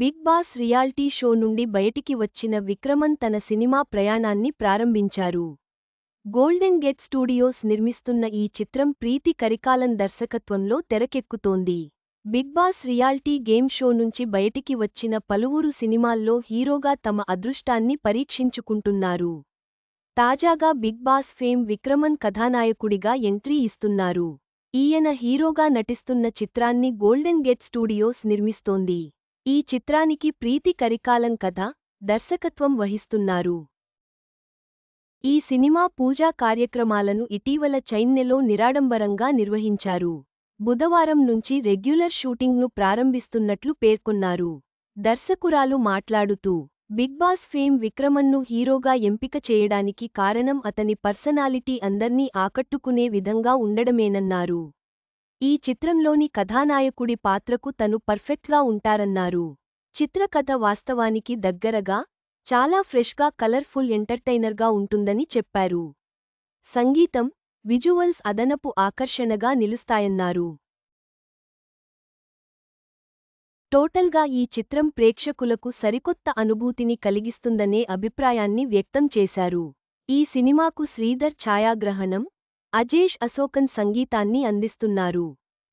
Big boss reality show నుండి బయటికి వచ్చిన విక్రమన్ తన సినిమా ప్రయాణాన్ని ప్రారంభించారు. గోల్డెన్ గెట్ స్టూడియోస్ నిర్మిస్తున్న ఈ చిత్రం ప్రీతి కరికాలన్ దర్శకత్వంలో తెరకెక్కుతోంది. Big boss reality game show నుంచి బయటికి వచ్చిన పలువురు సినిమాల్లో హీరోగా తమ అదృష్టాన్ని పరీక్షించుకుంటున్నారు. తాజాగా బిగ్ బాస్ ఫేమ్ విక్రమన్ కథానాయకుడిగా ఎంట్రీ ఇస్తున్నారు. ఈయన హీరోగా నటిస్తున్న చిత్రాన్ని గోల్డెన్ గెట్ స్టూడియోస్ నిర్మిస్తోంది. ఈ చిత్రానికి ప్రీతి కరికాలం కథ దర్శకత్వం వహిస్తున్నారు. ఈ సినిమా పూజా కార్యక్రమాలను ఇటీవల చైన్నెలో నిరాడంబరంగా నిర్వహించారు. బుధవారం నుంచి రెగ్యులర్ షూటింగ్ను ప్రారంభిస్తున్నట్లు పేర్కొన్నారు. దర్శకురాలు మాట్లాడుతూ బిగ్ బాస్ ఫేమ్ విక్రమన్ను హీరోగా ఎంపిక చేయడానికి కారణం అతని పర్సనాలిటీ అందర్నీ ఆకట్టుకునే విధంగా ఉండడమేనన్నారు. ఈ చిత్రంలోని కథానాయకుడి పాత్రకు తను పర్ఫెక్ట్గా ఉంటారన్నారు. చిత్రకథ వాస్తవానికి దగ్గరగా చాలా ఫ్రెష్గా కలర్ఫుల్ ఎంటర్టైనర్గా ఉంటుందని చెప్పారు. సంగీతం విజువల్స్ అదనపు ఆకర్షణగా నిలుస్తాయన్నారు. టోటల్గా ఈ చిత్రం ప్రేక్షకులకు సరికొత్త అనుభూతిని కలిగిస్తుందనే అభిప్రాయాన్ని వ్యక్తం చేశారు. ఈ సినిమాకు శ్రీధర్ ఛాయాగ్రహణం అజేష్ అశోకన్ సంగీతాన్ని అందిస్తున్నారు.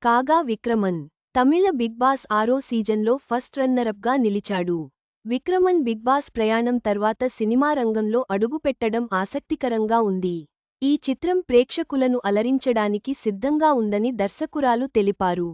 కాగా విక్రమన్ తమిళ బిగ్ బాస్ ఆరో సీజన్లో ఫస్ట్ రన్నరప్గా నిలిచాడు. విక్రమన్ బిగ్ బాస్ ప్రయాణం తర్వాత సినిమా రంగంలో అడుగుపెట్టడం ఆసక్తికరంగా ఉంది. ఈ చిత్రం ప్రేక్షకులను అలరించడానికి సిద్ధంగా ఉందని దర్శకురాలు తెలిపారు.